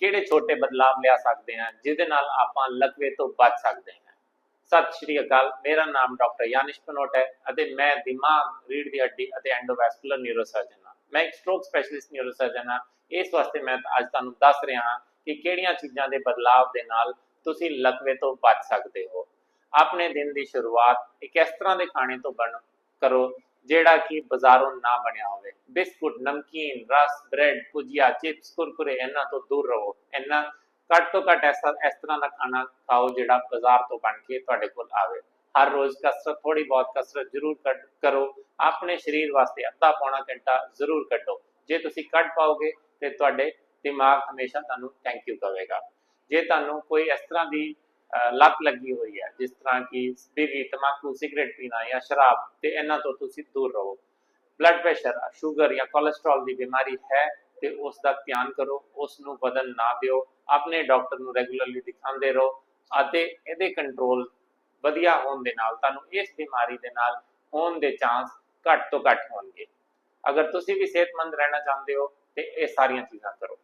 ਕਿਹੜੇ ਛੋਟੇ ਬਦਲਾਵ ਲਿਆ ਸਕਦੇ ਹਾਂ, ਜਿਹਦੇ ਨਾਲ ਆਪਾਂ ਲਕਵੇ ਤੋਂ ਬਚ ਸਕਦੇ ਹਾਂ। ਸਤਿ ਸ਼੍ਰੀ ਅਕਾਲ, ਮੇਰਾ ਨਾਮ ਡਾਕਟਰ ਯਾਨਿਸ਼ ਪਨੋਟ ਹੈ ਅਤੇ ਮੈਂ ਦਿਮਾਗ ਰੀੜ ਦੀ ਹੱਡੀ ਅਤੇ ਐਂਡੋਵੈਸਕੂਲਰ ਨਿਊਰੋਸਰਜਨ ਹਾਂ। ਮੈਂ ਇੱਕ ਸਟ੍ਰੋਕ ਸਪੈਸ਼ਲਿਸਟ ਨਿਊਰੋਸਰਜਨ ਹਾਂ। ਇਸ ਵਾਸਤੇ ਮੈਂ ਅੱਜ ਤੁਹਾਨੂੰ ਦੱਸ ਰਿਹਾ ਹਾਂ ਕਿ ਕਿਹੜੀਆਂ ਚੀਜ਼ਾਂ ਦੇ ਬਦਲਾਵ ਦੇ ਨਾਲ ਤੁਸੀਂ ਲਕਵੇ ਤੋਂ ਬਚ ਸਕਦੇ ਹੋ। ਆਪਣੇ ਦਿਨ ਦੀ ਸ਼ੁਰੂਆਤ ਇੱਕ ਇਸ ਤਰ੍ਹਾਂ ਦੇ ਖਾਣੇ ਤੋਂ ਬਣ ਕਰੋ ਜਿਹੜਾ ਕਿ ਬਾਜ਼ਾਰੋਂ ਨਾ ਬਣਿਆ ਹੋਵੇ। ਬਿਸਕੁਟ, ਨਮਕੀਨ, ਰਸ, ਬ੍ਰੈਡ, ਭੁਜੀਆ, ਚਿਪਸ, ਕੁਰਕੁਰੇ, ਇਹਨਾਂ ਤੋਂ ਦੂਰ ਰਹੋ। ਇਹਨਾਂ ਘੱਟ ਤੋਂ ਘੱਟ ਇਸ ਤਰ੍ਹਾਂ ਦਾ ਖਾਣਾ ਖਾਓ ਜਿਹੜਾ ਬਾਜ਼ਾਰ ਤੋਂ ਬਣ ਕੇ ਤੁਹਾਡੇ ਕੋਲ ਆਵੇ। ਹਰ ਰੋਜ਼ ਕਸਰਤ ਥੋੜੀ ਬਹੁਤ ਕਸਰਤ ਜ਼ਰੂਰ ਕੱਢ- ਕਰੋ। ਆਪਣੇ ਸਰੀਰ ਵਾਸਤੇ ਅੱਧਾ ਪੌਣਾ ਘੰਟਾ ਜ਼ਰੂਰ ਕੱਢੋ। ਜੇ ਤੁਸੀਂ ਕੱਢ ਪਾਓਗੇ, ਤੇ ਤੁਹਾਡੇ ਦਿਮਾਗ ਹਮੇਸ਼ਾ ਤੁਹਾਨੂੰ ਥੈਂਕ ਯੂ ਕਹੇਗਾ। ਜੇ ਤੁਹਾਨੂੰ ਕੋਈ ਇਸ ਤਰ੍ਹਾਂ ਦੀ ਲੱਤ ਲੱਗੀ ਹੋਈ ਹੈ, ਜਿਸ ਤਰ੍ਹਾਂ ਕਿ ਬੀੜੀ ਤਮਾਕੂ, ਸਿਗਰਟ ਪੀਣਾ ਜਾਂ ਸ਼ਰਾਬ, ਤੇ ਇਹਨਾਂ ਤੋਂ ਤੁਸੀਂ ਦੂਰ ਰਹੋ। ਬਲੱਡ ਪ੍ਰੈਸ਼ਰ ਸ਼ੂਗਰ ਜਾਂ ਕੋਲੇਸਟ੍ਰੋਲ ਦੀ ਬਿਮਾਰੀ ਹੈ, ਤੇ ਉਸ ਦਾ ਧਿਆਨ ਕਰੋ, ਉਸ ਨੂੰ ਵਧਣ ਨਾ ਦਿਓ। ਆਪਣੇ ਡਾਕਟਰ ਨੂੰ ਰੈਗੂਲਰਲੀ ਦਿਖਾਉਂਦੇ ਰਹੋ, ਅਤੇ ਇਹਦੇ ਕੰਟਰੋਲ ਵਧੀਆ ਹੋਣ ਦੇ ਨਾਲ, ਤੁਹਾਨੂੰ ਇਸ ਬਿਮਾਰੀ ਦੇ ਨਾਲ ਹੋਣ ਦੇ ਚਾਂਸ ਘੱਟ ਤੋਂ ਘੱਟ ਹੋਣਗੇ। ਅਗਰ ਤੁਸੀਂ ਵੀ ਸਿਹਤਮੰਦ ਰਹਿਣਾ ਚਾਹੁੰਦੇ ਹੋ, ਤੇ ਇਹ ਸਾਰੀਆਂ ਚੀਜ਼ਾਂ ਕਰੋ।